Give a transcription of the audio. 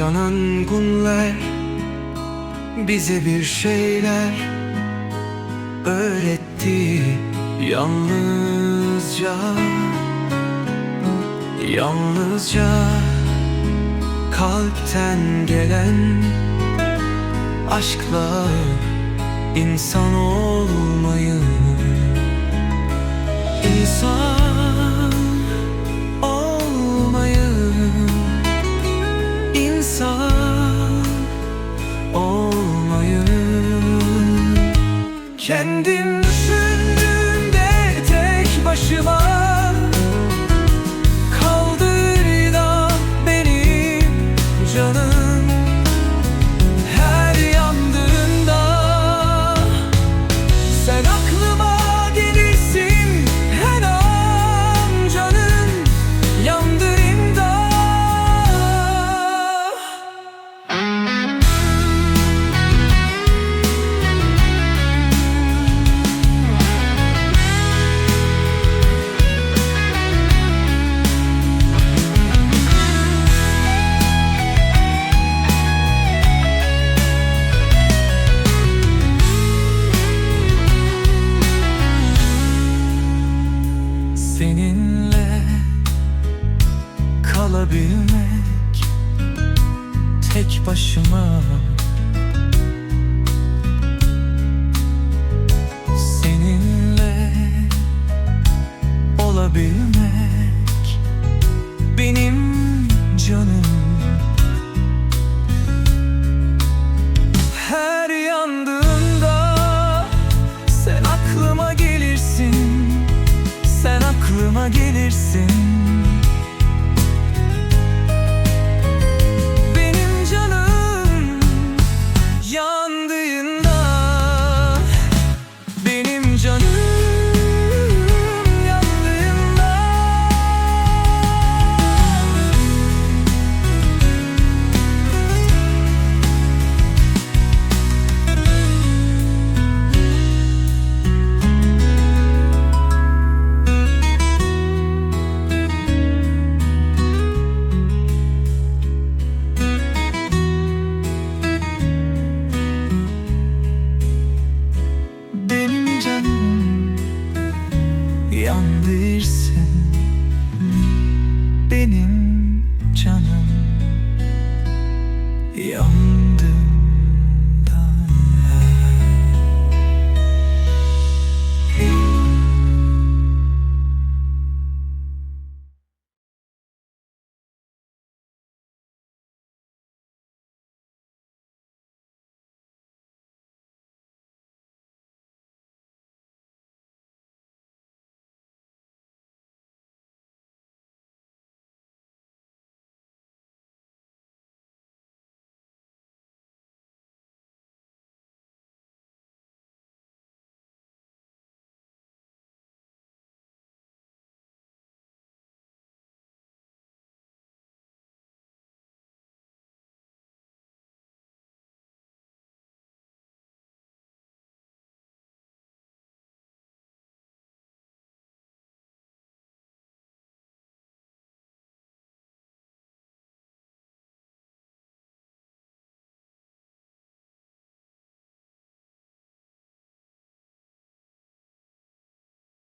Yaşanan günler bize bir şeyler öğretti Yalnızca, yalnızca kalpten gelen aşkla insan olmayı insan olmayı. Kendim düşündüğümde tek başıma başıma